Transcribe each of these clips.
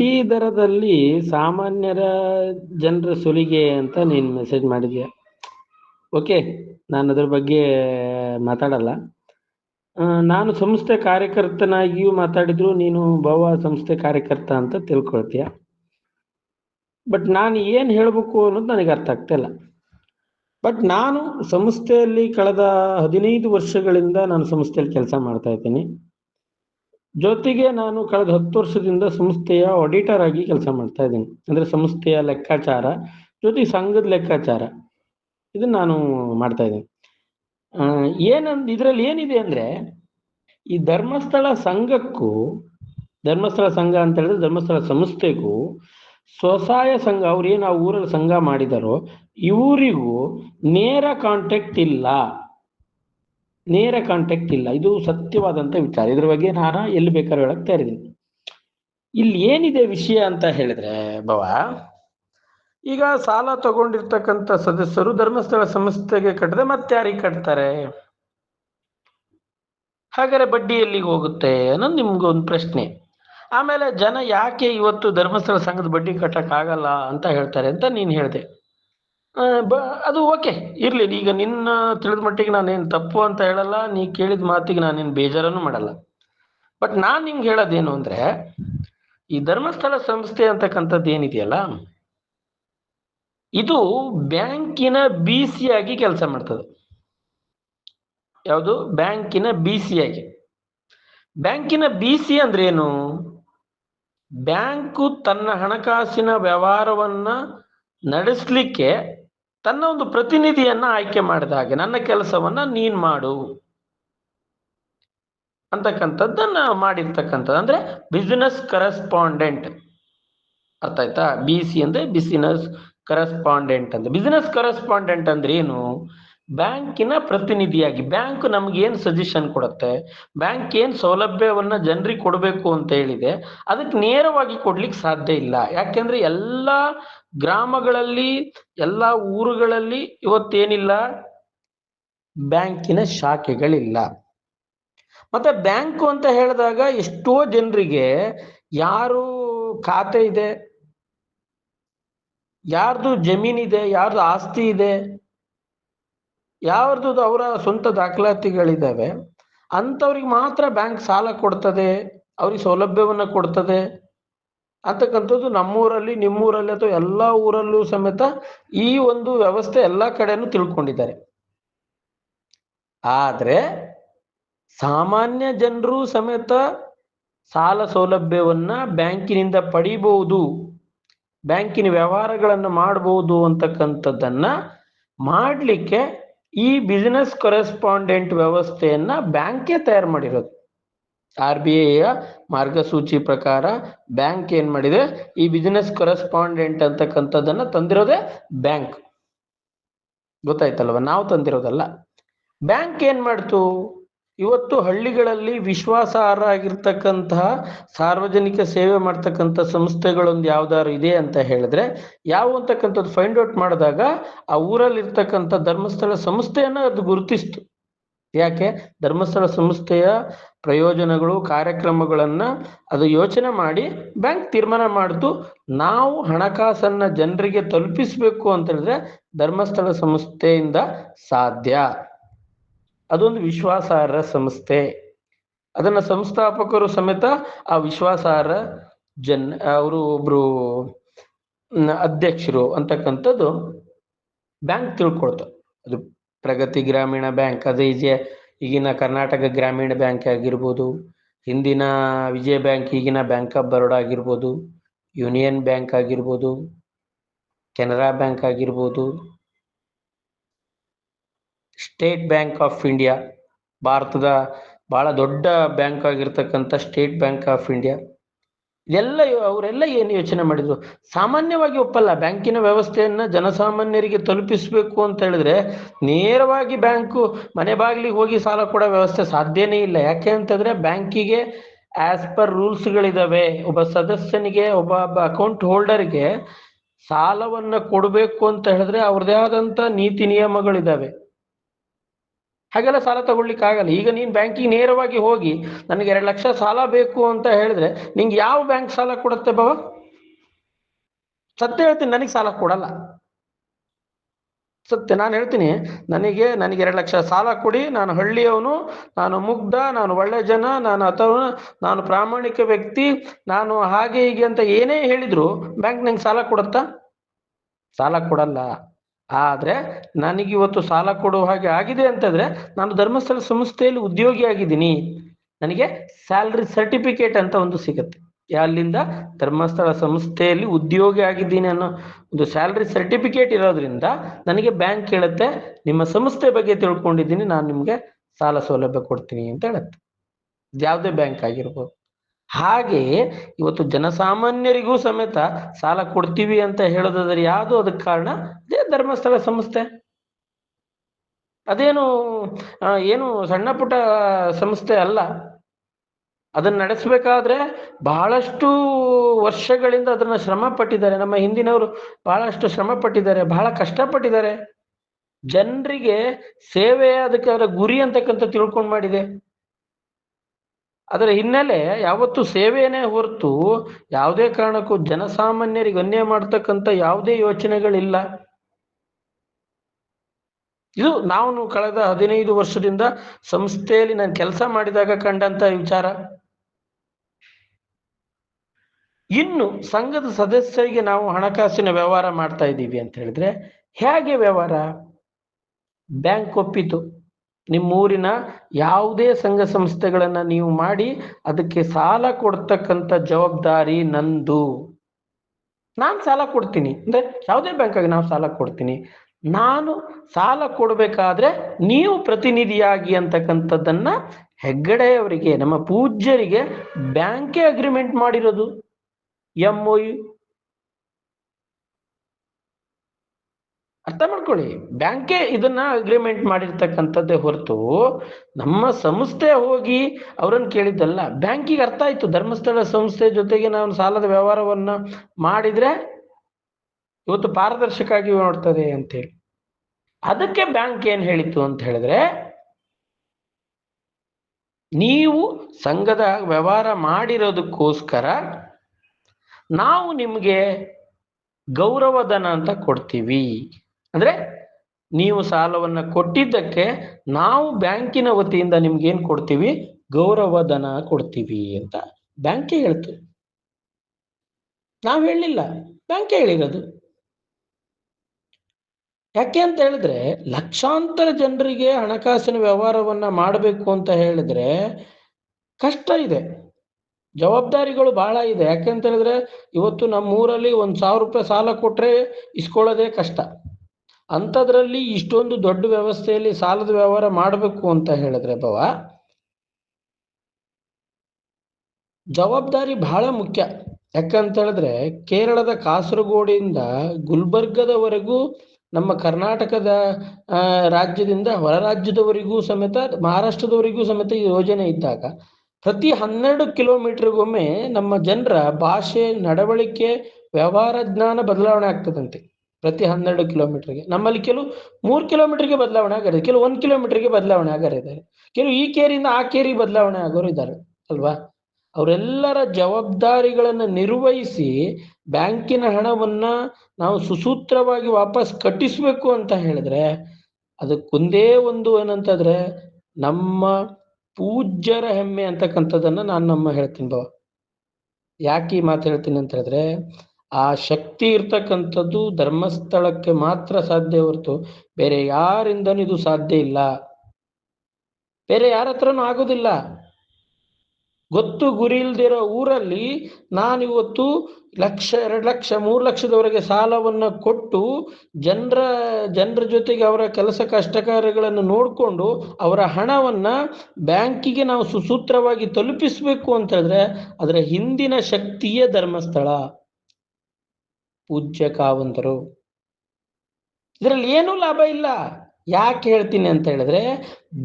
ಬಡ್ಡಿ ದರದಲ್ಲಿ ಸಾಮಾನ್ಯರ ಜನರ ಸುಲಿಗೆ ಅಂತ ನೀನು ಮೆಸೇಜ್ ಮಾಡಿದ್ಯಾ? ಓಕೆ ನಾನು ಅದ್ರ ಬಗ್ಗೆ ಮಾತಾಡಲ್ಲ. ನಾನು ಸಂಸ್ಥೆ ಕಾರ್ಯಕರ್ತನಾಗಿಯೂ ಮಾತಾಡಿದ್ರು, ನೀನು ಭವ ಸಂಸ್ಥೆ ಕಾರ್ಯಕರ್ತ ಅಂತ ತಿಳ್ಕೊಳ್ತೀಯ? ಬಟ್ ನಾನು ಏನು ಹೇಳಬೇಕು ಅನ್ನೋದು ನನಗೆ ಅರ್ಥ ಆಗ್ತಾ ಇಲ್ಲ. ಬಟ್ ನಾನು ಸಂಸ್ಥೆಯಲ್ಲಿ ಕಳೆದ ಹದಿನೈದು ವರ್ಷಗಳಿಂದ ನಾನು ಸಂಸ್ಥೆಯಲ್ಲಿ ಕೆಲಸ ಮಾಡ್ತಾ ಇದ್ದೀನಿ. ಜೊತೆಗೆ ನಾನು ಕಳೆದ ಹತ್ತು ವರ್ಷದಿಂದ ಸಂಸ್ಥೆಯ ಆಡಿಟರ್ ಆಗಿ ಕೆಲಸ ಮಾಡ್ತಾ ಇದ್ದೀನಿ. ಅಂದ್ರೆ ಸಂಸ್ಥೆಯ ಲೆಕ್ಕಾಚಾರ, ಜೊತೆಗೆ ಸಂಘದ ಲೆಕ್ಕಾಚಾರ. ಇದನ್ನ ನಾನು ಮಾಡ್ತಾ ಇದ್ದೀನಿ. ಏನಂದ್, ಇದ್ರಲ್ಲಿ ಏನಿದೆ ಅಂದ್ರೆ, ಈ ಧರ್ಮಸ್ಥಳ ಸಂಘಕ್ಕೂ, ಧರ್ಮಸ್ಥಳ ಸಂಘ ಅಂತ ಹೇಳಿದ್ರೆ ಧರ್ಮಸ್ಥಳ ಸಂಸ್ಥೆಗೂ, ಸ್ವಸಹಾಯ ಸಂಘ, ಅವ್ರು ಏನು ಆ ಊರಲ್ಲಿ ಸಂಘ ಮಾಡಿದಾರೋ, ಇವರಿಗೂ ನೇರ ಕಾಂಟ್ಯಾಕ್ಟ್ ಇಲ್ಲ. ನೇರ ಕಾಂಟ್ಯಾಕ್ಟ್ ಇಲ್ಲ. ಇದು ಸತ್ಯವಾದಂತ ವಿಚಾರ. ಇದ್ರ ಬಗ್ಗೆ ನಾನು ಎಲ್ಲಿ ಬೇಕಾದ್ರೂ ಹೇಳಕ್ ತಯಾರಿದ್ದೀನಿ. ಇಲ್ಲಿ ಏನಿದೆ ವಿಷಯ ಅಂತ ಹೇಳಿದ್ರೆ ಭವ ಈಗ ಸಾಲ ತಗೊಂಡಿರ್ತಕ್ಕಂಥ ಸದಸ್ಯರು ಧರ್ಮಸ್ಥಳ ಸಂಸ್ಥೆಗೆ ಕಟ್ಟದೆ ಮತ್ತೆ ಯಾರಿಗೆ ಕಟ್ತಾರೆ? ಹಾಗಾದ್ರೆ ಬಡ್ಡಿ ಎಲ್ಲಿಗೆ ಹೋಗುತ್ತೆ ಅನ್ನೋದು ನಿಮ್ಗೊಂದು ಪ್ರಶ್ನೆ. ಆಮೇಲೆ ಜನ ಯಾಕೆ ಇವತ್ತು ಧರ್ಮಸ್ಥಳ ಸಂಘದ ಬಡ್ಡಿ ಕಟ್ಟಕ್ಕಾಗಲ್ಲ ಅಂತ ಹೇಳ್ತಾರೆ ಅಂತ ನೀನು ಹೇಳ್ದೆ. ಬ- ಅದು ಓಕೆ. ಇರ್ಲಿ, ಈಗ ನಿನ್ನ ತಿಳಿದ ಮಟ್ಟಿಗೆ ನಾನೇನು ತಪ್ಪು ಅಂತ ಹೇಳಲ್ಲ, ನೀ ಕೇಳಿದ ಮಾತಿಗೆ ನಾನೇನು ಬೇಜಾರನ್ನು ಮಾಡಲ್ಲ. ಬಟ್ ನಾನು ನಿಂಗೆ ಹೇಳೋದೇನು ಅಂದ್ರೆ, ಈ ಧರ್ಮಸ್ಥಳ ಸಂಸ್ಥೆ ಅಂತಕ್ಕಂಥದ್ದು ಏನಿದೆಯಲ್ಲ, ಇದು ಬ್ಯಾಂಕಿನ ಬಿ ಸಿ ಆಗಿ ಕೆಲಸ ಮಾಡ್ತದೆ. ಯಾವುದು? ಬ್ಯಾಂಕಿನ ಬಿ ಸಿ ಆಗಿ ಬ್ಯಾಂಕಿನ ಬಿ ಸಿ ಅಂದ್ರೆ ಏನು? ಬ್ಯಾಂಕು ತನ್ನ ಹಣಕಾಸಿನ ವ್ಯವಹಾರವನ್ನ ನಡೆಸಲಿಕ್ಕೆ ತನ್ನ ಒಂದು ಪ್ರತಿನಿಧಿಯನ್ನ ಆಯ್ಕೆ ಮಾಡಿದ ಹಾಗೆ, ನನ್ನ ಕೆಲಸವನ್ನ ನೀನ್ ಮಾಡು ಅಂತಕ್ಕಂಥದ್ದನ್ನ ಮಾಡಿರ್ತಕ್ಕಂಥದ್ದು. ಅಂದ್ರೆ ಬಿಸಿನೆಸ್ ಕರೆಸ್ಪಾಂಡೆಂಟ್ ಅರ್ಥ ಆಯ್ತಾ? ಬಿ ಸಿ ಅಂದ್ರೆ ಬಿಸಿನೆಸ್ ಕರೆಸ್ಪಾಂಡೆಂಟ್ ಅಂತ. ಬಿಸಿನೆಸ್ ಕರೆಸ್ಪಾಂಡೆಂಟ್ ಅಂದ್ರೆ ಏನು? ಬ್ಯಾಂಕಿನ ಪ್ರತಿನಿಧಿಯಾಗಿ, ಬ್ಯಾಂಕ್ ನಮ್ಗೆ ಏನ್ ಸಜೆಷನ್ ಕೊಡುತ್ತೆ? ಬ್ಯಾಂಕ್ ಏನ್ ಸೌಲಭ್ಯವನ್ನ ಜನರಿಗೆ ಕೊಡಬೇಕು ಅಂತ ಹೇಳಿದೆ, ಅದಕ್ಕೆ ನೇರವಾಗಿ ಕೊಡ್ಲಿಕ್ಕೆ ಸಾಧ್ಯ ಇಲ್ಲ. ಯಾಕೆಂದ್ರೆ ಎಲ್ಲಾ ಗ್ರಾಮಗಳಲ್ಲಿ, ಎಲ್ಲಾ ಊರುಗಳಲ್ಲಿ ಇವತ್ತೇನಿಲ್ಲ? ಬ್ಯಾಂಕಿನ ಶಾಖೆಗಳಿಲ್ಲ. ಮತ್ತೆ ಬ್ಯಾಂಕು ಅಂತ ಹೇಳಿದಾಗ ಎಷ್ಟೋ ಜನರಿಗೆ ಯಾರು ಖಾತೆ ಇದೆ? ಯಾರ್ದು ಜಮೀನಿದೆ ಯಾರ್ದು ಆಸ್ತಿ ಇದೆ? ಯಾರ್ದು ಅವರ ಸ್ವಂತ ದಾಖಲಾತಿಗಳಿದ್ದಾವೆ? ಅಂಥವ್ರಿಗೆ ಮಾತ್ರ ಬ್ಯಾಂಕ್ ಸಾಲ ಕೊಡ್ತದೆ, ಅವ್ರಿಗೆ ಸೌಲಭ್ಯವನ್ನ ಕೊಡ್ತದೆ. ಅಂತಕ್ಕಂಥದ್ದು ನಮ್ಮೂರಲ್ಲಿ, ನಿಮ್ಮೂರಲ್ಲಿ ಅಥವಾ ಎಲ್ಲಾ ಊರಲ್ಲೂ ಸಮೇತ ಈ ಒಂದು ವ್ಯವಸ್ಥೆ ಎಲ್ಲ ಕಡೆನೂ ತಿಳ್ಕೊಂಡಿದ್ದಾರೆ. ಆದ್ರೆ ಸಾಮಾನ್ಯ ಜನರು ಸಮೇತ ಸಾಲ ಸೌಲಭ್ಯವನ್ನ ಬ್ಯಾಂಕಿನಿಂದ ಪಡಿಬಹುದು, ಬ್ಯಾಂಕಿನ ವ್ಯವಹಾರಗಳನ್ನು ಮಾಡಬಹುದು ಅಂತಕ್ಕಂಥದ್ದನ್ನ ಮಾಡಲಿಕ್ಕೆ ಈ ಬಿಸಿನೆಸ್ ಕರೆಸ್ಪಾಂಡೆಂಟ್ ವ್ಯವಸ್ಥೆಯನ್ನ ಬ್ಯಾಂಕೇ ತಯಾರು ಮಾಡಿರೋದು. ಆರ್ ಬಿ ಐಯ ಮಾರ್ಗಸೂಚಿ ಪ್ರಕಾರ ಬ್ಯಾಂಕ್ ಏನ್ ಮಾಡಿದೆ? ಈ ಬಿಸಿನೆಸ್ ಕರೆಸ್ಪಾಂಡೆಂಟ್ ಅಂತಕ್ಕಂಥದ್ದನ್ನ ತಂದಿರೋದೆ ಬ್ಯಾಂಕ್ ಗೊತ್ತಾಯ್ತಲ್ವ? ನಾವು ತಂದಿರೋದಲ್ಲ. ಬ್ಯಾಂಕ್ ಏನ್ ಮಾಡ್ತು? ಇವತ್ತು ಹಳ್ಳಿಗಳಲ್ಲಿ ವಿಶ್ವಾಸಾರ್ಹ ಆಗಿರ್ತಕ್ಕಂತಹ ಸಾರ್ವಜನಿಕ ಸೇವೆ ಮಾಡ್ತಕ್ಕಂಥ ಸಂಸ್ಥೆಗಳೊಂದು ಯಾವ್ದಾದ್ರು ಇದೆ ಅಂತ ಹೇಳಿದ್ರೆ, ಯಾವ ಅಂತಕ್ಕಂಥದ್ದು ಫೈಂಡ್ ಔಟ್ ಮಾಡಿದಾಗ ಆ ಊರಲ್ಲಿ ಇರ್ತಕ್ಕಂಥ ಧರ್ಮಸ್ಥಳ ಸಂಸ್ಥೆಯನ್ನ ಅದು ಗುರುತಿಸ್ತು. ಯಾಕೆ? ಧರ್ಮಸ್ಥಳ ಸಂಸ್ಥೆಯ ಪ್ರಯೋಜನಗಳು, ಕಾರ್ಯಕ್ರಮಗಳನ್ನು ಅದು ಯೋಚನೆ ಮಾಡಿ ಬ್ಯಾಂಕ್ ತೀರ್ಮಾನ ಮಾಡಿತು ನಾವು ಹಣಕಾಸನ್ನು ಜನರಿಗೆ ತಲುಪಿಸಬೇಕು ಅಂತ ಹೇಳಿದ್ರೆ ಧರ್ಮಸ್ಥಳ ಸಂಸ್ಥೆಯಿಂದ ಸಾಧ್ಯ. ಅದೊಂದು ವಿಶ್ವಾಸಾರ್ಹ ಸಂಸ್ಥೆ. ಅದನ್ನ ಸಂಸ್ಥಾಪಕರು ಸಮೇತ ಆ ವಿಶ್ವಾಸಾರ್ಹ ಜನ್, ಅವರು ಒಬ್ರು ಅಧ್ಯಕ್ಷರು ಅಂತಕ್ಕಂಥದ್ದು ಬ್ಯಾಂಕ್ ತಿಳ್ಕೊಳ್ತಾರೆ ಅದು ಪ್ರಗತಿ ಗ್ರಾಮೀಣ ಬ್ಯಾಂಕ್, ಅದೇ ಈಜೆ ಈಗಿನ ಕರ್ನಾಟಕ ಗ್ರಾಮೀಣ ಬ್ಯಾಂಕ್ ಆಗಿರ್ಬೋದು, ಹಿಂದಿನ ವಿಜಯ ಬ್ಯಾಂಕ್ ಈಗಿನ ಬ್ಯಾಂಕ್ ಆಫ್ ಬರೋಡ ಆಗಿರ್ಬೋದು, ಯೂನಿಯನ್ ಬ್ಯಾಂಕ್ ಆಗಿರ್ಬೋದು, ಕೆನರಾ ಬ್ಯಾಂಕ್ ಆಗಿರ್ಬೋದು, ಸ್ಟೇಟ್ ಬ್ಯಾಂಕ್ ಆಫ್ ಇಂಡಿಯಾ, ಭಾರತದ ಬಹಳ ದೊಡ್ಡ ಬ್ಯಾಂಕ್ ಆಗಿರ್ತಕ್ಕಂಥ ಸ್ಟೇಟ್ ಬ್ಯಾಂಕ್ ಆಫ್ ಇಂಡಿಯಾ. ಇದೆಲ್ಲ ಅವರೆಲ್ಲ ಏನು ಯೋಚನೆ ಮಾಡಿದ್ರು? ಸಾಮಾನ್ಯವಾಗಿ ಒಪ್ಪಲ್ಲ. ಬ್ಯಾಂಕಿನ ವ್ಯವಸ್ಥೆಯನ್ನ ಜನಸಾಮಾನ್ಯರಿಗೆ ತಲುಪಿಸಬೇಕು ಅಂತ ಹೇಳಿದ್ರೆ ನೇರವಾಗಿ ಬ್ಯಾಂಕು ಮನೆ ಬಾಗಿಲಿಗೆ ಹೋಗಿ ಸಾಲ ಕೊಡೋ ವ್ಯವಸ್ಥೆ ಸಾಧ್ಯನೇ ಇಲ್ಲ. ಯಾಕೆ ಅಂತಂದ್ರೆ ಬ್ಯಾಂಕಿಗೆ ಆಸ್ ಪರ್ ರೂಲ್ಸ್ಗಳಿದಾವೆ ಒಬ್ಬ ಸದಸ್ಯನಿಗೆ, ಒಬ್ಬ ಅಕೌಂಟ್ ಹೋಲ್ಡರ್ಗೆ ಸಾಲವನ್ನ ಕೊಡಬೇಕು ಅಂತ ಹೇಳಿದ್ರೆ ಅವ್ರದೇ ಆದಂತ ನೀತಿ ನಿಯಮಗಳಿದಾವೆ. ಹಾಗೆಲ್ಲ ಸಾಲ ತಗೊಳ್ಲಿಕ್ಕೆ ಆಗಲ್ಲ. ಈಗ ನೀನು ಬ್ಯಾಂಕಿಗೆ ನೇರವಾಗಿ ಹೋಗಿ ನನಗೆ ಎರಡು ಲಕ್ಷ ಸಾಲ ಬೇಕು ಅಂತ ಹೇಳಿದ್ರೆ ನಿಂಗೆ ಯಾವ ಬ್ಯಾಂಕ್ ಸಾಲ ಕೊಡುತ್ತೆ ಬಾವ? ಸತ್ಯ ಹೇಳ್ತೀನಿ, ನನಗೆ ಸಾಲ ಕೊಡಲ್ಲ. ಸತ್ಯ, ನಾನು ಹೇಳ್ತೀನಿ, ನನಗೆ ನನಗೆ ಎರಡು ಲಕ್ಷ ಸಾಲ ಕೊಡಿ, ನಾನು ಹಳ್ಳಿಯವನು, ನಾನು ಮುಗ್ಧ, ನಾನು ಒಳ್ಳೆ ಜನ, ನಾನು ಅಥವಾ, ನಾನು ಪ್ರಾಮಾಣಿಕ ವ್ಯಕ್ತಿ, ನಾನು ಹಾಗೆ ಹೀಗೆ ಅಂತ ಏನೇ ಹೇಳಿದ್ರು ಬ್ಯಾಂಕ್ ನಂಗೆ ಸಾಲ ಕೊಡುತ್ತಾ? ಸಾಲ ಕೊಡಲ್ಲ. ಆದ್ರೆ ನನಗೆ ಇವತ್ತು ಸಾಲ ಕೊಡುವ ಹಾಗೆ ಆಗಿದೆ ಅಂತಂದ್ರೆ ನಾನು ಧರ್ಮಸ್ಥಳ ಸಂಸ್ಥೆಯಲ್ಲಿ ಉದ್ಯೋಗಿ ಆಗಿದ್ದೀನಿ. ನನಗೆ ಸ್ಯಾಲ್ರಿ ಸರ್ಟಿಫಿಕೇಟ್ ಅಂತ ಒಂದು ಸಿಗುತ್ತೆ. ಅಲ್ಲಿಂದ ಧರ್ಮಸ್ಥಳ ಸಂಸ್ಥೆಯಲ್ಲಿ ಉದ್ಯೋಗಿ ಆಗಿದ್ದೀನಿ ಅನ್ನೋ ಒಂದು ಸ್ಯಾಲ್ರಿ ಸರ್ಟಿಫಿಕೇಟ್ ಇರೋದ್ರಿಂದ ನನಗೆ ಬ್ಯಾಂಕ್ ಹೇಳುತ್ತೆ ನಿಮ್ಮ ಸಂಸ್ಥೆ ಬಗ್ಗೆ ತಿಳ್ಕೊಂಡಿದ್ದೀನಿ, ನಾನು ನಿಮಗೆ ಸಾಲ ಸೌಲಭ್ಯ ಕೊಡ್ತೀನಿ ಅಂತ ಹೇಳುತ್ತೆ. ಯಾವುದೇ ಬ್ಯಾಂಕ್ ಆಗಿರ್ಬೋದು. ಹಾಗೆ ಇವತ್ತು ಜನಸಾಮಾನ್ಯರಿಗೂ ಸಮೇತ ಸಾಲ ಕೊಡ್ತೀವಿ ಅಂತ ಹೇಳೋದಾದ್ರೆ ಯಾವುದು ಅದಕ್ಕೆ ಕಾರಣ? ಅದೇ ಧರ್ಮಸ್ಥಳ ಸಂಸ್ಥೆ. ಅದೇನು ಏನು ಸಣ್ಣ ಪುಟ್ಟ ಸಂಸ್ಥೆ ಅಲ್ಲ. ಅದನ್ನ ನಡೆಸಬೇಕಾದ್ರೆ ಬಹಳಷ್ಟು ವರ್ಷಗಳಿಂದ ಅದನ್ನ ಶ್ರಮ ಪಟ್ಟಿದ್ದಾರೆ. ನಮ್ಮ ಹಿಂದಿನವರು ಬಹಳಷ್ಟು ಶ್ರಮ ಪಟ್ಟಿದ್ದಾರೆ, ಬಹಳ ಕಷ್ಟಪಟ್ಟಿದ್ದಾರೆ. ಜನರಿಗೆ ಸೇವೆ ಅದಕ್ಕೆ ಅವರ ಗುರಿ ಅಂತಕ್ಕಂಥ ತಿಳ್ಕೊಂಡು ಮಾಡಿದೆ. ಅದರ ಹಿನ್ನೆಲೆ ಯಾವತ್ತು ಸೇವೆಯೇ ಹೊರತು ಯಾವುದೇ ಕಾರಣಕ್ಕೂ ಜನಸಾಮಾನ್ಯರಿಗೆ ಅನ್ಯಾಯ ಮಾಡ್ತಕ್ಕಂಥ ಯಾವುದೇ ಯೋಚನೆಗಳಿಲ್ಲ. ಇದು ನಾವು ಕಳೆದ ಹದಿನೈದು ವರ್ಷದಿಂದ ಸಂಸ್ಥೆಯಲ್ಲಿ ನಾನು ಕೆಲಸ ಮಾಡಿದಾಗ ಕಂಡಂತ ವಿಚಾರ. ಇನ್ನು ಸಂಘದ ಸದಸ್ಯರಿಗೆ ನಾವು ಹಣಕಾಸಿನ ವ್ಯವಹಾರ ಮಾಡ್ತಾ ಇದ್ದೀವಿ ಅಂತ ಹೇಳಿದ್ರೆ ಹೇಗೆ ವ್ಯವಹಾರ? ಬ್ಯಾಂಕ್ ಒಪ್ಪಿತು. ನಿಮ್ಮ ಊರಿನ ಯಾವುದೇ ಸಂಘ ಸಂಸ್ಥೆಗಳನ್ನ ನೀವು ಮಾಡಿ ಅದಕ್ಕೆ ಸಾಲ ಕೊಡ್ತಕ್ಕಂಥ ಜವಾಬ್ದಾರಿ ನಂದು. ನಾನು ಸಾಲ ಕೊಡ್ತೀನಿ. ಅಂದ್ರೆ ಯಾವುದೇ ಬ್ಯಾಂಕಾಗಿ ನಾವು ಸಾಲ ಕೊಡ್ತೀನಿ. ನಾನು ಸಾಲ ಕೊಡಬೇಕಾದ್ರೆ ನೀವು ಪ್ರತಿನಿಧಿಯಾಗಿ ಅಂತಕ್ಕಂಥದ್ದನ್ನ ಹೆಗ್ಗಡೆಯವರಿಗೆ, ನಮ್ಮ ಪೂಜ್ಯರಿಗೆ ಬ್ಯಾಂಕೇ ಅಗ್ರಿಮೆಂಟ್ ಮಾಡಿರೋದು. ಎಂ ಒ ಅರ್ಥ ಮಾಡ್ಕೊಳ್ಳಿ. ಬ್ಯಾಂಕೇ ಇದನ್ನ ಅಗ್ರಿಮೆಂಟ್ ಮಾಡಿರ್ತಕ್ಕಂಥದ್ದೇ ಹೊರತು ನಮ್ಮ ಸಂಸ್ಥೆ ಹೋಗಿ ಅವರನ್ನು ಕೇಳಿದ್ದಲ್ಲ. ಬ್ಯಾಂಕಿಗೆ ಅರ್ಥ ಆಯ್ತು. ಧರ್ಮಸ್ಥಳ ಸಂಸ್ಥೆ ಜೊತೆಗೆ ನಾವು ಸಾಲದ ವ್ಯವಹಾರವನ್ನ ಮಾಡಿದ್ರೆ ಇವತ್ತು ಪಾರದರ್ಶಕವಾಗಿ ನೋಡ್ತದೆ ಅಂತೇಳಿ. ಅದಕ್ಕೆ ಬ್ಯಾಂಕ್ ಏನ್ ಹೇಳಿತ್ತು ಅಂತ ಹೇಳಿದ್ರೆ, ನೀವು ಸಂಘದ ವ್ಯವಹಾರ ಮಾಡಿರೋದಕ್ಕೋಸ್ಕರ ನಾವು ನಿಮಗೆ ಗೌರವಧನ ಅಂತ ಕೊಡ್ತೀವಿ. ಅಂದ್ರೆ ನೀವು ಸಾಲವನ್ನ ಕೊಟ್ಟಿದ್ದಕ್ಕೆ ನಾವು ಬ್ಯಾಂಕಿನ ವತಿಯಿಂದ ನಿಮ್ಗೆ ಏನ್ ಕೊಡ್ತೀವಿ? ಗೌರವಧನ ಕೊಡ್ತೀವಿ ಅಂತ ಬ್ಯಾಂಕೇ ಹೇಳ್ತು. ನಾವು ಹೇಳಲಿಲ್ಲ. ಬ್ಯಾಂಕೇ ಹೇಳಿರೋದು. ಯಾಕೆ ಅಂತ ಹೇಳಿದ್ರೆ ಲಕ್ಷಾಂತರ ಜನರಿಗೆ ಹಣಕಾಸಿನ ವ್ಯವಹಾರವನ್ನ ಮಾಡಬೇಕು ಅಂತ ಹೇಳಿದ್ರೆ ಕಷ್ಟ ಇದೆ. ಜವಾಬ್ದಾರಿಗಳು ಬಹಳ ಇದೆ. ಯಾಕೆ ಅಂತ ಹೇಳಿದ್ರೆ ಇವತ್ತು ನಮ್ಮ ಊರಲ್ಲಿ ಒಂದ್ ಸಾವಿರ ರೂಪಾಯಿ ಸಾಲ ಕೊಟ್ರೆ ಇಸ್ಕೊಳ್ಳೋದೇ ಕಷ್ಟ. ಅಂಥದ್ರಲ್ಲಿ ಇಷ್ಟೊಂದು ದೊಡ್ಡ ವ್ಯವಸ್ಥೆಯಲ್ಲಿ ಸಾಲದ ವ್ಯವಹಾರ ಮಾಡಬೇಕು ಅಂತ ಹೇಳಿದ್ರೆ ಬವ, ಜವಾಬ್ದಾರಿ ಬಹಳ ಮುಖ್ಯ. ಯಾಕಂತ ಹೇಳಿದ್ರೆ ಕೇರಳದ ಕಾಸರಗೋಡಿಂದ ಗುಲ್ಬರ್ಗದವರೆಗೂ, ನಮ್ಮ ಕರ್ನಾಟಕದ ರಾಜ್ಯದಿಂದ ಹೊರ ರಾಜ್ಯದವರಿಗೂ ಸಮೇತ, ಮಹಾರಾಷ್ಟ್ರದವರಿಗೂ ಸಮೇತ ಈ ಯೋಜನೆ ಇದ್ದಾಗ ಪ್ರತಿ ಹನ್ನೆರಡು ಕಿಲೋಮೀಟರ್ಗೊಮ್ಮೆ ನಮ್ಮ ಜನರ ಭಾಷೆ, ನಡವಳಿಕೆ, ವ್ಯವಹಾರ ಜ್ಞಾನ ಬದಲಾವಣೆ ಆಗ್ತದಂತೆ. ಪ್ರತಿ ಹನ್ನೆರಡು ಕಿಲೋಮೀಟರ್ಗೆ. ನಮ್ಮಲ್ಲಿ ಕೆಲವು ಮೂರು ಕಿಲೋಮೀಟರ್ಗೆ ಬದಲಾವಣೆ ಆಗಿದೆ, ಕೆಲವು ಒಂದು ಕಿಲೋಮೀಟರ್ಗೆ ಬದಲಾವಣೆ ಆಗರೆ ಇದ್ದಾರೆ ಕೆಲವು ಈ ಕೇರಿಯಿಂದ ಆ ಕೇರಿಗೆ ಬದಲಾವಣೆ ಆಗೋರು ಇದ್ದಾರೆ, ಅಲ್ವಾ? ಅವರೆಲ್ಲರ ಜವಾಬ್ದಾರಿಗಳನ್ನು ನಿರ್ವಹಿಸಿ ಬ್ಯಾಂಕಿನ ಹಣವನ್ನ ನಾವು ಸುಸೂತ್ರವಾಗಿ ವಾಪಸ್ ಕಟ್ಟಿಸ್ಬೇಕು ಅಂತ ಹೇಳಿದ್ರೆ, ಅದಕ್ಕೊಂದೇ ಒಂದು ಏನಂತಂದ್ರೆ, ನಮ್ಮ ಪೂಜ್ಯರ ಹೆಮ್ಮೆ ಅಂತಕ್ಕಂಥದ್ದನ್ನ ನಾನು ನಮ್ಮ ಹೇಳ್ತೀನಿ ಬಾ ಯಾಕೆ ಈ ಮಾತು ಹೇಳ್ತೀನಿ ಅಂತ ಹೇಳಿದ್ರೆ ಆ ಶಕ್ತಿ ಇರ್ತಕ್ಕಂಥದ್ದು ಧರ್ಮಸ್ಥಳಕ್ಕೆ ಮಾತ್ರ ಸಾಧ್ಯ ಹೊರತು ಬೇರೆ ಯಾರಿಂದನೂ ಇದು ಸಾಧ್ಯ ಇಲ್ಲ. ಬೇರೆ ಯಾರ ಹತ್ರನೂ ಆಗೋದಿಲ್ಲ. ಗೊತ್ತು ಗುರಿ ಇಲ್ದಿರೋ ಊರಲ್ಲಿ ನಾನಿವತ್ತು ಲಕ್ಷ, ಎರಡು ಲಕ್ಷ, ಮೂರು ಲಕ್ಷದವರೆಗೆ ಸಾಲವನ್ನು ಕೊಟ್ಟು ಜನರ ಜನರ ಜೊತೆಗೆ ಅವರ ಕೆಲಸ ಕಷ್ಟ ಕಾರ್ಯಗಳನ್ನು ನೋಡಿಕೊಂಡು ಅವರ ಹಣವನ್ನ ಬ್ಯಾಂಕಿಗೆ ನಾವು ಸುಸೂತ್ರವಾಗಿ ತಲುಪಿಸಬೇಕು ಅಂತ ಅದರ ಹಿಂದಿನ ಶಕ್ತಿಯೇ ಧರ್ಮಸ್ಥಳ. ಪೂಜ್ಯ ಕಾವಂತರು ಇದರಲ್ಲಿ ಏನೂ ಲಾಭ ಇಲ್ಲ. ಯಾಕೆ ಹೇಳ್ತೀನಿ ಅಂತ ಹೇಳಿದ್ರೆ,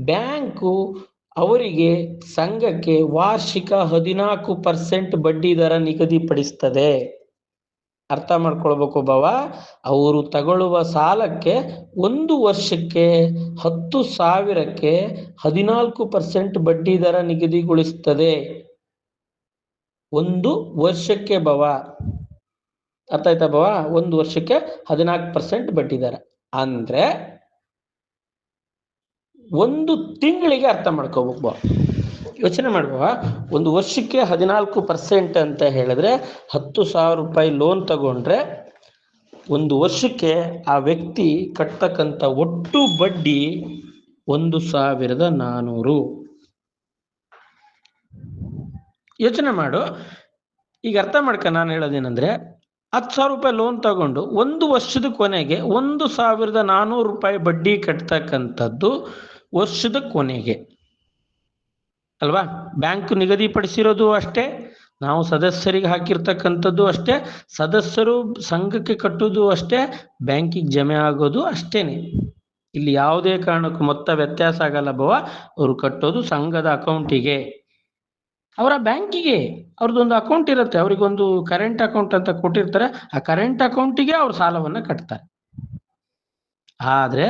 ಬ್ಯಾಂಕು ಅವರಿಗೆ ಸಂಘಕ್ಕೆ ವಾರ್ಷಿಕ ಹದಿನಾಲ್ಕು ಪರ್ಸೆಂಟ್ ಬಡ್ಡಿ ದರ ನಿಗದಿಪಡಿಸ್ತದೆ. ಅರ್ಥ ಮಾಡ್ಕೊಳ್ಬೇಕು ಬಾವ. ಅವರು ತಗೊಳ್ಳುವ ಸಾಲಕ್ಕೆ ಒಂದು ವರ್ಷಕ್ಕೆ ಹತ್ತು ಸಾವಿರಕ್ಕೆ ಹದಿನಾಲ್ಕು ಪರ್ಸೆಂಟ್ ಬಡ್ಡಿ ದರ ನಿಗದಿಗೊಳಿಸ್ತದೆ. ಒಂದು ವರ್ಷಕ್ಕೆ ಭವ ಅರ್ಥ ಆಯ್ತಾ ಭವ? ಒಂದು ವರ್ಷಕ್ಕೆ ಹದಿನಾಲ್ಕು ಪರ್ಸೆಂಟ್ ಬಡ್ಡಿದಾರೆ. ದರ ಅಂದ್ರೆ ಒಂದು ತಿಂಗಳಿಗೆ ಅರ್ಥ ಮಾಡ್ಕೋಬೇಕು ಬಾ ಯೋಚನೆ ಮಾಡುವ ಒಂದು ವರ್ಷಕ್ಕೆ ಹದಿನಾಲ್ಕು ಪರ್ಸೆಂಟ್ ಅಂತ ಹೇಳಿದ್ರೆ ಹತ್ತು ಸಾವಿರ ರೂಪಾಯಿ ಲೋನ್ ತಗೊಂಡ್ರೆ ಒಂದು ವರ್ಷಕ್ಕೆ ಆ ವ್ಯಕ್ತಿ ಕಟ್ತಕ್ಕಂಥ ಒಟ್ಟು ಬಡ್ಡಿ ಒಂದು ಸಾವಿರದ ನಾನೂರು. ಯೋಚನೆ ಮಾಡು. ಈಗ ಅರ್ಥ ಮಾಡ್ಕ, ನಾನು ಹೇಳೋದೇನೆಂದ್ರೆ ಹತ್ತು ಸಾವಿರ ರೂಪಾಯಿ ಲೋನ್ ತಗೊಂಡು ಒಂದು ವರ್ಷದ ಕೊನೆಗೆ ಒಂದು ಸಾವಿರದ ನಾನೂರು ರೂಪಾಯಿ ಬಡ್ಡಿ ಕಟ್ತಕ್ಕಂಥದ್ದು ವರ್ಷದ ಕೊನೆಗೆ. ಅಲ್ವಾ? ಬ್ಯಾಂಕ್ ನಿಗದಿಪಡಿಸಿರೋದು ಅಷ್ಟೇ, ನಾವು ಸದಸ್ಯರಿಗೆ ಹಾಕಿರ್ತಕ್ಕಂಥದ್ದು ಅಷ್ಟೇ, ಸದಸ್ಯರು ಸಂಘಕ್ಕೆ ಕಟ್ಟೋದು ಅಷ್ಟೇ, ಬ್ಯಾಂಕಿಗೆ ಜಮೆ ಆಗೋದು ಅಷ್ಟೇನೆ. ಇಲ್ಲಿ ಯಾವುದೇ ಕಾರಣಕ್ಕೂ ಮೊತ್ತ ವ್ಯತ್ಯಾಸ ಆಗಲ್ಲ ಬವ ಅವರು ಕಟ್ಟೋದು ಸಂಘದ ಅಕೌಂಟಿಗೆ. ಅವರ ಬ್ಯಾಂಕಿಗೆ ಅವ್ರದ್ದೊಂದು ಅಕೌಂಟ್ ಇರುತ್ತೆ. ಅವರಿಗೊಂದು ಕರೆಂಟ್ ಅಕೌಂಟ್ ಅಂತ ಕೊಟ್ಟಿರ್ತಾರೆ. ಆ ಕರೆಂಟ್ ಅಕೌಂಟಿಗೆ ಅವ್ರು ಸಾಲವನ್ನ ಕಟ್ತಾರೆ. ಆದ್ರೆ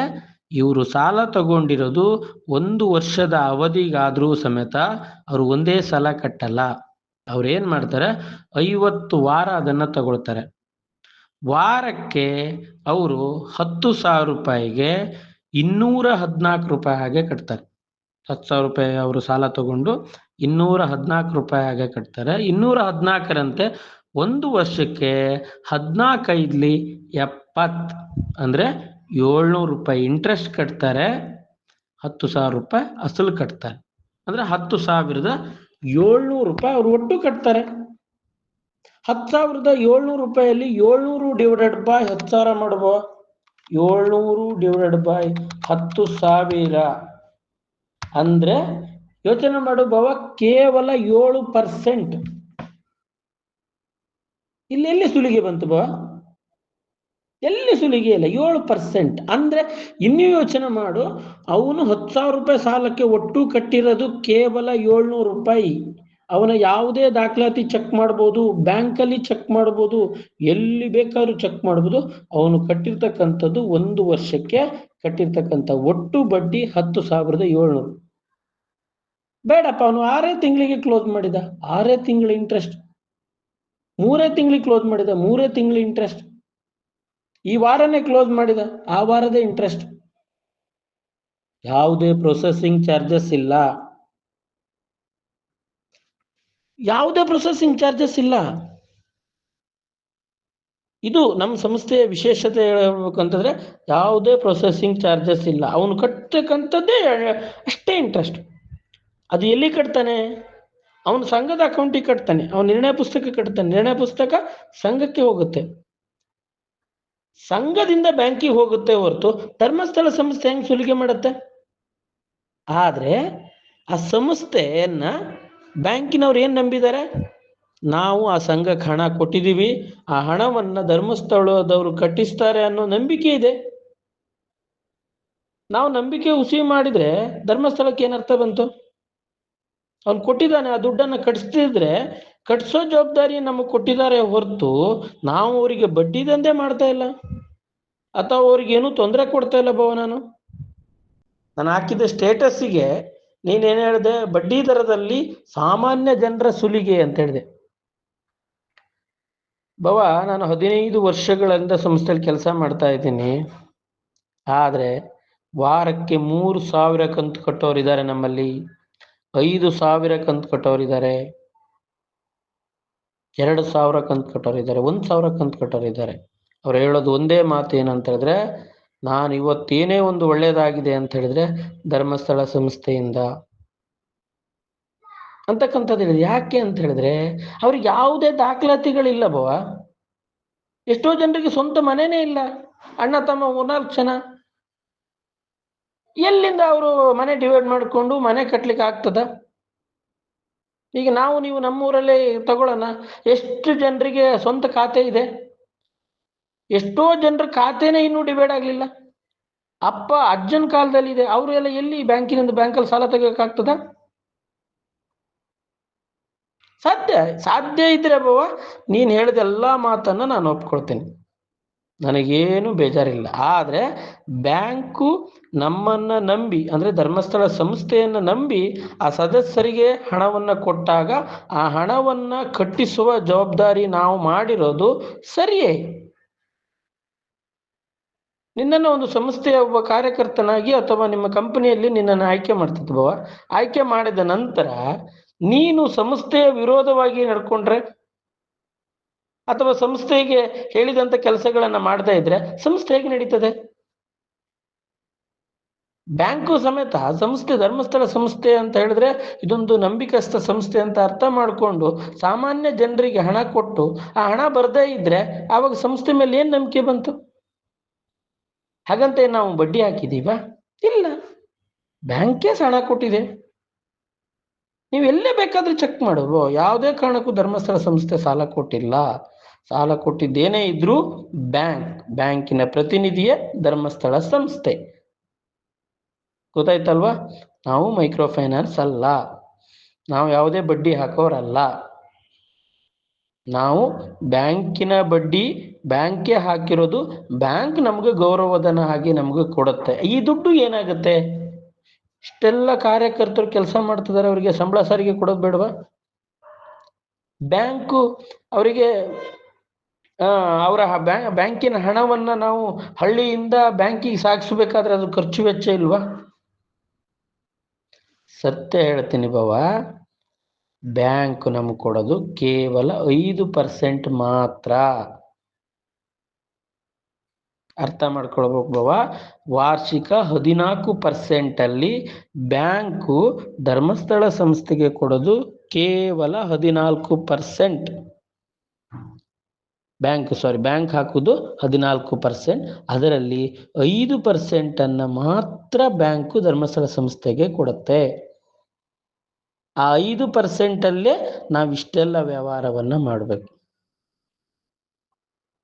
ಇವರು ಸಾಲ ತಗೊಂಡಿರೋದು ಒಂದು ವರ್ಷದ ಅವಧಿಗಾದ್ರೂ ಸಮೇತ ಅವರು ಒಂದೇ ಸಲ ಕಟ್ಟಲ್ಲ. ಅವ್ರು ಏನ್ ಮಾಡ್ತಾರೆ? ಐವತ್ತು ವಾರ ಅದನ್ನ ತಗೊಳ್ತಾರೆ. ವಾರಕ್ಕೆ ಅವರು ಹತ್ತು ಸಾವಿರ ರೂಪಾಯಿಗೆ ಇನ್ನೂರ ಹದಿನಾಲ್ಕು ರೂಪಾಯಿ ಹಾಗೆ ಕಟ್ತಾರೆ. ಹತ್ತು ಸಾವಿರ ರೂಪಾಯಿ ಅವರು ಸಾಲ ತಗೊಂಡು ಇನ್ನೂರ ಹದಿನಾಲ್ಕು ರೂಪಾಯಿ ಆಗ ಕಟ್ತಾರೆ. ಇನ್ನೂರ ಹದಿನಾಲ್ಕರಂತೆ ಒಂದು ವರ್ಷಕ್ಕೆ ಹದಿನಾಲ್ಕೈದ್ಲಿ ಎಪ್ಪತ್ ಅಂದ್ರೆ ಏಳ್ನೂರು ರೂಪಾಯಿ ಇಂಟ್ರೆಸ್ಟ್ ಕಟ್ತಾರೆ. ಹತ್ತು ಸಾವಿರ ರೂಪಾಯಿ ಅಸಲು ಕಟ್ತಾರೆ. ಅಂದರೆ ಹತ್ತು ಸಾವಿರದ ಏಳ್ನೂರು ರೂಪಾಯಿ ಅವರು ಒಟ್ಟು ಕಟ್ತಾರೆ. ಹತ್ತು ಸಾವಿರದ ಏಳ್ನೂರು ರೂಪಾಯಲ್ಲಿ ಏಳ್ನೂರು ಡಿವೈಡೆಡ್ ಬೈ ಹತ್ತು ಸಾವಿರ ಮಾಡುವ ಏಳ್ನೂರು ಡಿವೈಡೆಡ್ ಬೈ ಹತ್ತು ಸಾವಿರ. ಅಂದ್ರೆ ಯೋಚನೆ ಮಾಡುವವ ಕೇವಲ ಏಳು ಪರ್ಸೆಂಟ್ ಇಲ್ಲಿ ಎಲ್ಲಿ ಸುಲಿಗೆ ಬಂತು ಬವ ಎಲ್ಲಿ ಸುಲಿಗೆ ಇಲ್ಲ, ಏಳು ಪರ್ಸೆಂಟ್ ಅಂದ್ರೆ ಇನ್ನೂ ಯೋಚನೆ ಮಾಡು, ಅವನು ಹತ್ತು ಸಾವಿರ ರೂಪಾಯಿ ಸಾಲಕ್ಕೆ ಒಟ್ಟು ಕಟ್ಟಿರೋದು ಕೇವಲ ಏಳ್ನೂರು ರೂಪಾಯಿ. ಅವನ ಯಾವುದೇ ದಾಖಲಾತಿ ಚೆಕ್ ಮಾಡ್ಬೋದು, ಬ್ಯಾಂಕಲ್ಲಿ ಚೆಕ್ ಮಾಡ್ಬೋದು, ಎಲ್ಲಿ ಬೇಕಾದ್ರೂ ಚೆಕ್ ಮಾಡ್ಬೋದು. ಅವನು ಕಟ್ಟಿರ್ತಕ್ಕಂಥದ್ದು ಒಂದು ವರ್ಷಕ್ಕೆ ಕಟ್ಟಿರ್ತಕ್ಕಂಥ ಒಟ್ಟು ಬಡ್ಡಿ ಹತ್ತು ಸಾವಿರದ ಏಳ್ನೂರು. ಬೇಡಪ್ಪ, ಅವನು ಆರೇ ತಿಂಗಳಿಗೆ ಕ್ಲೋಸ್ ಮಾಡಿದ. ಆರೇ ತಿಂಗಳ ಇಂಟ್ರೆಸ್ಟ್ ಮೂರೇ ತಿಂಗಳಿಗೆ ಕ್ಲೋಸ್ ಮಾಡಿದ, ಮೂರೇ ತಿಂಗಳ ಇಂಟ್ರೆಸ್ಟ್ ಈ ವಾರನೇ ಕ್ಲೋಸ್ ಮಾಡಿದ, ಆ ವಾರದ ಇಂಟ್ರೆಸ್ಟ್ ಯಾವುದೇ ಪ್ರೊಸೆಸಿಂಗ್ ಚಾರ್ಜಸ್ ಇಲ್ಲ. ಯಾವುದೇ ಪ್ರೊಸೆಸಿಂಗ್ ಚಾರ್ಜಸ್ ಇಲ್ಲ. ಇದು ನಮ್ಮ ಸಂಸ್ಥೆಯ ವಿಶೇಷತೆ ಹೇಳ್ಬೇಕಂತಂದ್ರೆ ಯಾವುದೇ ಪ್ರೊಸೆಸಿಂಗ್ ಚಾರ್ಜಸ್ ಇಲ್ಲ. ಅವನು ಕಟ್ಟಕ್ಕಂಥದ್ದೇ ಅಷ್ಟೇ ಇಂಟ್ರೆಸ್ಟ್ ಅದು ಎಲ್ಲಿ ಕಟ್ತಾನೆ? ಅವನು ಸಂಘದ ಅಕೌಂಟಿಗೆ ಕಟ್ತಾನೆ. ಅವನ ನಿರ್ಣಯ ಪುಸ್ತಕ ಕಟ್ತಾನೆ. ನಿರ್ಣಯ ಪುಸ್ತಕ ಸಂಘಕ್ಕೆ ಹೋಗುತ್ತೆ. ಸಂಘದಿಂದ ಬ್ಯಾಂಕಿಗೆ ಹೋಗುತ್ತೆ ಹೊರತು ಧರ್ಮಸ್ಥಳ ಸಂಸ್ಥೆ ಹೆಂಗ್ ಸುಲಿಗೆ ಮಾಡುತ್ತೆ? ಆದ್ರೆ ಆ ಸಂಸ್ಥೆಯನ್ನ ಬ್ಯಾಂಕಿನವ್ರು ಏನ್ ನಂಬಿದ್ದಾರೆ ನಾವು ಆ ಸಂಘಕ್ಕೆ ಹಣ ಕೊಟ್ಟಿದ್ದೀವಿ ಆ ಹಣವನ್ನ ಧರ್ಮಸ್ಥಳದವರು ಕಟ್ಟಿಸ್ತಾರೆ ಅನ್ನೋ ನಂಬಿಕೆ ಇದೆ. ನಾವು ನಂಬಿಕೆ ಹುಸಿ ಮಾಡಿದ್ರೆ ಧರ್ಮಸ್ಥಳಕ್ಕೆ ಏನರ್ಥ ಬಂತು? ಅವ್ನು ಕೊಟ್ಟಿದ್ದಾನೆ, ಆ ದುಡ್ಡನ್ನು ಕಟ್ಸ್ತಿದ್ರೆ ಕಟ್ಸೋ ಜವಾಬ್ದಾರಿ ನಮಗೆ ಕೊಟ್ಟಿದ್ದಾರೆ ಹೊರತು ನಾವು ಅವರಿಗೆ ಬಡ್ಡಿ ದಂಧೆ ಮಾಡ್ತಾ ಇಲ್ಲ. ಅಥವಾ ಅವ್ರಿಗೇನು ತೊಂದರೆ ಕೊಡ್ತಾ ಇಲ್ಲ ಬವ ನಾನು. ನಾನು ಹಾಕಿದ ಸ್ಟೇಟಸ್ಸಿಗೆ ನೀನೇನು ಹೇಳಿದೆ, ಬಡ್ಡಿ ದರದಲ್ಲಿ ಸಾಮಾನ್ಯ ಜನರ ಸುಲಿಗೆ ಅಂತ ಹೇಳಿದೆ. ಬವ ನಾನು ಹದಿನೈದು ವರ್ಷಗಳಿಂದ ಸಂಸ್ಥೆಯಲ್ಲಿ ಕೆಲಸ ಮಾಡ್ತಾ ಇದ್ದೀನಿ. ಆದರೆ ವಾರಕ್ಕೆ ಮೂರು ಸಾವಿರ ಕಂತು ಕಟ್ಟೋರಿದ್ದಾರೆ ನಮ್ಮಲ್ಲಿ. ಐದು ಸಾವಿರ ಕಂತು ಕಟ್ಟೋರಿದ್ದಾರೆ. ಎರಡು ಸಾವಿರ ಕಂತು ಕಟ್ಟೋರಿದ್ದಾರೆ. ಒಂದ್ ಸಾವಿರ ಕಂತು ಕಟ್ಟೋರಿದ್ದಾರೆ. ಅವ್ರು ಹೇಳೋದು ಒಂದೇ ಮಾತು ಏನಂತ ಹೇಳಿದ್ರೆ, ನಾನು ಇವತ್ತೇನೇ ಒಂದು ಒಳ್ಳೇದಾಗಿದೆ ಅಂತ ಹೇಳಿದ್ರೆ, ಧರ್ಮಸ್ಥಳ ಸಂಸ್ಥೆಯಿಂದ. ಅಂತಕ್ಕಂಥದ್ದು ಹೇಳಿದ್ರೆ, ಯಾಕೆ ಅಂತ ಹೇಳಿದ್ರೆ, ಅವ್ರಿಗೆ ಯಾವುದೇ ದಾಖಲಾತಿಗಳಿಲ್ಲ ಬವ. ಎಷ್ಟೋ ಜನರಿಗೆ ಸ್ವಂತ ಮನೆನೇ ಇಲ್ಲ. ಅಣ್ಣ ತಮ್ಮ ಮೂರ್ನಾಲ್ಕು ಜನ ಎಲ್ಲಿಂದ ಅವರು ಮನೆ ಡಿವೈಡ್ ಮಾಡಿಕೊಂಡು ಮನೆ ಕಟ್ಟಲಿಕ್ಕೆ ಆಗ್ತದ? ಈಗ ನಾವು, ನೀವು ನಮ್ಮೂರಲ್ಲೇ ತಗೊಳ್ಳೋಣ. ಎಷ್ಟು ಜನರಿಗೆ ಸ್ವಂತ ಖಾತೆ ಇದೆ? ಎಷ್ಟೋ ಜನರ ಖಾತೆನೇ ಇನ್ನೂ ಡಿವೈಡ್ ಆಗಲಿಲ್ಲ. ಅಪ್ಪ, ಅಜ್ಜನ ಕಾಲದಲ್ಲಿ ಇದೆ. ಅವರು ಎಲ್ಲ ಬ್ಯಾಂಕಿನಿಂದ ಬ್ಯಾಂಕಲ್ಲಿ ಸಾಲ ತೆಗಿಯೋಕ್ಕಾಗ್ತದ ಸಾಧ್ಯ? ಸಾಧ್ಯ ಇದ್ರೆ ಬಾವ ನೀನು ಹೇಳಿದ ಎಲ್ಲಾ ಮಾತನ್ನ ನಾನು ಒಪ್ಕೊಳ್ತೇನೆ. ನನಗೇನು ಬೇಜಾರಿಲ್ಲ. ಆದರೆ ಬ್ಯಾಂಕು ನಮ್ಮನ್ನ ನಂಬಿ, ಅಂದರೆ ಧರ್ಮಸ್ಥಳ ಸಂಸ್ಥೆಯನ್ನು ನಂಬಿ ಆ ಸದಸ್ಯರಿಗೆ ಹಣವನ್ನು ಕೊಟ್ಟಾಗ ಆ ಹಣವನ್ನು ಕಟ್ಟಿಸುವ ಜವಾಬ್ದಾರಿ ನಾವು ಮಾಡಿರೋದು ಸರಿಯೇ? ನಿನ್ನನ್ನು ಒಂದು ಸಂಸ್ಥೆಯ ಒಬ್ಬ ಕಾರ್ಯಕರ್ತನಾಗಿ ಅಥವಾ ನಿಮ್ಮ ಕಂಪನಿಯಲ್ಲಿ ನಿನ್ನನ್ನು ಆಯ್ಕೆ ಮಾಡ್ತಿದ್ವ ಆಯ್ಕೆ ಮಾಡಿದ ನಂತರ ನೀನು ಸಂಸ್ಥೆಯ ವಿರೋಧವಾಗಿ ನಡ್ಕೊಂಡ್ರೆ ಅಥವಾ ಸಂಸ್ಥೆಗೆ ಹೇಳಿದಂತ ಕೆಲಸಗಳನ್ನ ಮಾಡ್ತಾ ಇದ್ರೆ ಸಂಸ್ಥೆ ಹೇಗೆ ನಡೀತದೆ? ಬ್ಯಾಂಕು ಸಮೇತ ಸಂಸ್ಥೆ, ಧರ್ಮಸ್ಥಳ ಸಂಸ್ಥೆ ಅಂತ ಹೇಳಿದ್ರೆ ಇದೊಂದು ನಂಬಿಕಸ್ಥ ಸಂಸ್ಥೆ ಅಂತ ಅರ್ಥ ಮಾಡಿಕೊಂಡು ಸಾಮಾನ್ಯ ಜನರಿಗೆ ಹಣ ಕೊಟ್ಟು ಆ ಹಣ ಬರ್ದೇ ಇದ್ರೆ ಆವಾಗ ಸಂಸ್ಥೆ ಮೇಲೆ ಏನ್ ನಂಬಿಕೆ ಬಂತು? ಹಾಗಂತ ನಾವು ಬಡ್ಡಿ ಹಾಕಿದೀವ? ಇಲ್ಲ. ಬ್ಯಾಂಕೇ ಹಣ ಕೊಟ್ಟಿದೆ. ನೀವು ಎಲ್ಲೇ ಬೇಕಾದ್ರೆ ಚೆಕ್ ಮಾಡೋದು ಯಾವುದೇ ಕಾರಣಕ್ಕೂ ಧರ್ಮಸ್ಥಳ ಸಂಸ್ಥೆ ಸಾಲ ಕೊಟ್ಟಿಲ್ಲ. ಸಾಲ ಕೊಟ್ಟಿದ್ದೇನೇ ಇದ್ರೂ ಬ್ಯಾಂಕ್, ಬ್ಯಾಂಕಿನ ಪ್ರತಿನಿಧಿಯೇ ಧರ್ಮಸ್ಥಳ ಸಂಸ್ಥೆ. ಗೊತ್ತಾಯ್ತಲ್ವಾ? ನಾವು ಮೈಕ್ರೋ ಫೈನಾನ್ಸ್ ಅಲ್ಲ. ನಾವು ಯಾವುದೇ ಬಡ್ಡಿ ಹಾಕೋರಲ್ಲ. ನಾವು ಬ್ಯಾಂಕಿನ ಬಡ್ಡಿ ಬ್ಯಾಂಕ್ಗೆ ಹಾಕಿರೋದು. ಬ್ಯಾಂಕ್ ನಮ್ಗೆ ಗೌರವಧನ ಆಗಿ ನಮ್ಗೆ ಕೊಡುತ್ತೆ. ಈ ದುಡ್ಡು ಏನಾಗುತ್ತೆ? ಇಷ್ಟೆಲ್ಲ ಕಾರ್ಯಕರ್ತರು ಕೆಲಸ ಮಾಡ್ತಿದ್ದಾರೆ, ಅವರಿಗೆ ಸಂಬಳ ಸಾರಿಗೆ ಕೊಡೋದು ಬೇಡವಾ? ಬ್ಯಾಂಕು ಅವರಿಗೆ ಅವರ ಬ್ಯಾಂಕಿನ ಹಣವನ್ನ ನಾವು ಹಳ್ಳಿಯಿಂದ ಬ್ಯಾಂಕಿಗೆ ಸಾಗಿಸ್ಬೇಕಾದ್ರೆ ಅದು ಖರ್ಚು ವೆಚ್ಚ ಇಲ್ವಾ? ಸತ್ಯ ಹೇಳ್ತೀನಿ ಬಾವ. ಬ್ಯಾಂಕ್ ನಮ್ಗೆ ಕೊಡೋದು ಕೇವಲ ಐದು ಪರ್ಸೆಂಟ್ ಮಾತ್ರ. ಅರ್ಥ ಮಾಡ್ಕೊಳ್ಬೇಕು ಬಾವ. ವಾರ್ಷಿಕ ಹದಿನಾಲ್ಕು ಪರ್ಸೆಂಟ್ ಅಲ್ಲಿ ಬ್ಯಾಂಕು ಧರ್ಮಸ್ಥಳ ಸಂಸ್ಥೆಗೆ ಕೊಡೋದು ಕೇವಲ ಹದಿನಾಲ್ಕು ಪರ್ಸೆಂಟ್. ಬ್ಯಾಂಕ್ ಸಾರಿ ಬ್ಯಾಂಕ್ ಹಾಕುವುದು ಹದಿನಾಲ್ಕು ಪರ್ಸೆಂಟ್ ಅದರಲ್ಲಿ ಐದು ಪರ್ಸೆಂಟ್ ಅನ್ನ ಮಾತ್ರ ಬ್ಯಾಂಕು ಧರ್ಮಸ್ಥಳ ಸಂಸ್ಥೆಗೆ ಕೊಡುತ್ತೆ. ಆ ಐದು ಪರ್ಸೆಂಟಲ್ಲೇ ಅಲ್ಲೇ ನಾವು ಇಷ್ಟೆಲ್ಲ ವ್ಯವಹಾರವನ್ನ ಮಾಡಬೇಕು.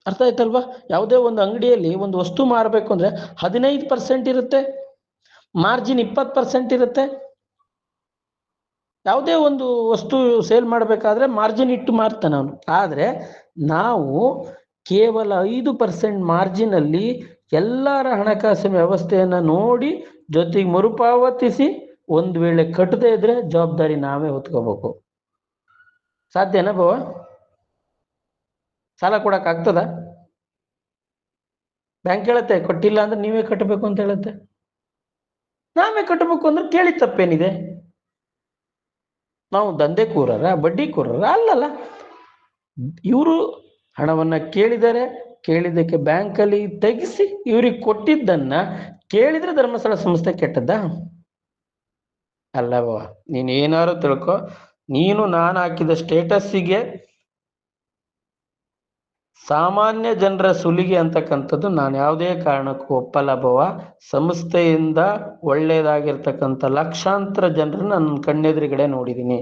ಅರ್ಥ ಆಯ್ತಲ್ವಾ? ಯಾವುದೇ ಒಂದು ಅಂಗಡಿಯಲ್ಲಿ ಒಂದು ವಸ್ತು ಮಾರಬೇಕು ಅಂದ್ರೆ ಹದಿನೈದು ಪರ್ಸೆಂಟ್ ಇರುತ್ತೆ. ಮಾರ್ಜಿನ್ ಇಪ್ಪತ್ತು ಪರ್ಸೆಂಟ್ ಇರುತ್ತೆ. ಯಾವುದೇ ಒಂದು ವಸ್ತು ಸೇಲ್ ಮಾಡಬೇಕಾದ್ರೆ ಮಾರ್ಜಿನ್ ಇಟ್ಟು ಮಾರ್ತಾನೆ ಅವನು ಆದರೆ ನಾವು ಕೇವಲ ಐದು ಪರ್ಸೆಂಟ್ ಮಾರ್ಜಿನ್ ಅಲ್ಲಿ ಎಲ್ಲರ ಹಣಕಾಸಿನ ವ್ಯವಸ್ಥೆಯನ್ನು ನೋಡಿ ಜೊತೆಗೆ ಮರುಪಾವತಿಸಿ ಒಂದು ವೇಳೆ ಕಟ್ಟದೇ ಇದ್ರೆ ಜವಾಬ್ದಾರಿ ನಾವೇ ಹೊತ್ಕೋಬೇಕು. ಸಾಧ್ಯನಾ ಭವ ಸಾಲ ಕೊಡಕ್ ಬ್ಯಾಂಕ್ ಹೇಳುತ್ತೆ, ಕೊಟ್ಟಿಲ್ಲ ಅಂದ್ರೆ ನೀವೇ ಕಟ್ಟಬೇಕು ಅಂತ ಹೇಳುತ್ತೆ. ನಾವೇ ಕಟ್ಟಬೇಕು ಅಂದ್ರೆ ಕೇಳಿ ತಪ್ಪೇನಿದೆ. ನಾವು ದಂಧೆ ಕೂರರ ಬಡ್ಡಿ ಕೂರರ ಅಲ್ಲಲ್ಲ. ಇವರು ಹಣವನ್ನ ಕೇಳಿದರೆ ಕೇಳಿದ್ದಕ್ಕೆ ಬ್ಯಾಂಕಲ್ಲಿ ತೆಗಿಸಿ ಇವರಿಗೆ ಕೊಟ್ಟಿದ್ದನ್ನ ಕೇಳಿದ್ರೆ ಧರ್ಮಸ್ಥಳ ಸಂಸ್ಥೆ ಕೆಟ್ಟದ್ದ? ಅಲ್ಲವ ನೀನ್ ಏನಾರು ತಿಳ್ಕೊ, ನೀನು ನಾನು ಹಾಕಿದ ಸ್ಟೇಟಸ್ಸಿಗೆ ಸಾಮಾನ್ಯ ಜನರ ಸುಲಿಗೆ ಅಂತಕ್ಕಂಥದ್ದು ನಾನು ಯಾವುದೇ ಕಾರಣಕ್ಕೂ ಒಪ್ಪಲಭವ ಸಂಸ್ಥೆಯಿಂದ ಒಳ್ಳೆಯದಾಗಿರ್ತಕ್ಕಂಥ ಲಕ್ಷಾಂತರ ಜನರನ್ನ ನನ್ನ ಕಣ್ಣೆದುರುಗಡೆ ನೋಡಿದ್ದೀನಿ.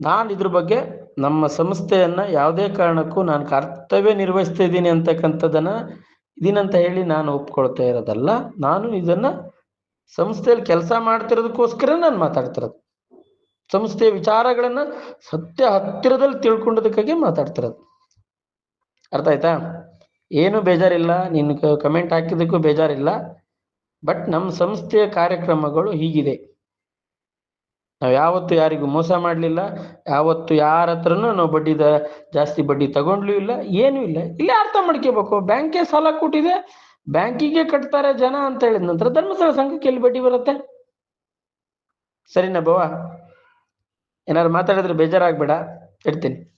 ನಾನು ಇದ್ರ ಬಗ್ಗೆ ನಮ್ಮ ಸಂಸ್ಥೆಯನ್ನ ಯಾವುದೇ ಕಾರಣಕ್ಕೂ ನಾನು ಕರ್ತವ್ಯ ನಿರ್ವಹಿಸ್ತಾ ಇದ್ದೀನಿ ಅಂತಕ್ಕಂಥದ್ದನ್ನ ಇದೀನಂತ ಹೇಳಿ ನಾನು ಒಪ್ಕೊಳ್ತಾ ಇರೋದಲ್ಲ, ನಾನು ಇದನ್ನ ಸಂಸ್ಥೆಯಲ್ಲಿ ಕೆಲಸ ಮಾಡ್ತಿರೋದಕ್ಕೋಸ್ಕರ ನಾನು ಮಾತಾಡ್ತಿರೋದು. ಸಂಸ್ಥೆಯ ವಿಚಾರಗಳನ್ನ ಸತ್ಯ ಹತ್ತಿರದಲ್ಲಿ ತಿಳ್ಕೊಂಡದಕ್ಕಾಗಿ ಮಾತಾಡ್ತಿರೋದು. ಅರ್ಥ ಆಯ್ತಾ? ಏನು ಬೇಜಾರಿಲ್ಲ. ನಿನ್ನ ಕಮೆಂಟ್ ಹಾಕಿದ್ದಕ್ಕೂ ಬೇಜಾರಿಲ್ಲ. ಬಟ್ ನಮ್ಮ ಸಂಸ್ಥೆಯ ಕಾರ್ಯಕ್ರಮಗಳು ಹೀಗಿದೆ. ನಾವು ಯಾವತ್ತು ಯಾರಿಗೂ ಮೋಸ ಮಾಡಲಿಲ್ಲ. ಯಾವತ್ತು ಯಾರ ಹತ್ರನೂ ನಾವು ಬಡ್ಡಿದ ಜಾಸ್ತಿ ಬಡ್ಡಿ ತಗೊಂಡ್ಲೂ ಇಲ್ಲ, ಏನೂ ಇಲ್ಲ. ಇಲ್ಲೇ ಅರ್ಥ ಮಾಡ್ಕೋಬೇಕು. ಬ್ಯಾಂಕೇ ಸಾಲ ಕೊಟ್ಟಿದೆ. ಬ್ಯಾಂಕಿಗೆ ಕಟ್ತಾರೆ ಜನ ಅಂತ ಹೇಳಿದ ನಂತರ ಧರ್ಮಸ್ಥಳ ಸಂಘಕ್ಕೆ ಎಲ್ಲಿ ಬಡ್ಡಿ ಬರುತ್ತೆ? ಸರಿನಾ ಬವ್ವ ಏನಾದ್ರು ಮಾತಾಡಿದ್ರೆ ಬೇಜಾರಾಗಬೇಡ. ಇಡ್ತೀನಿ.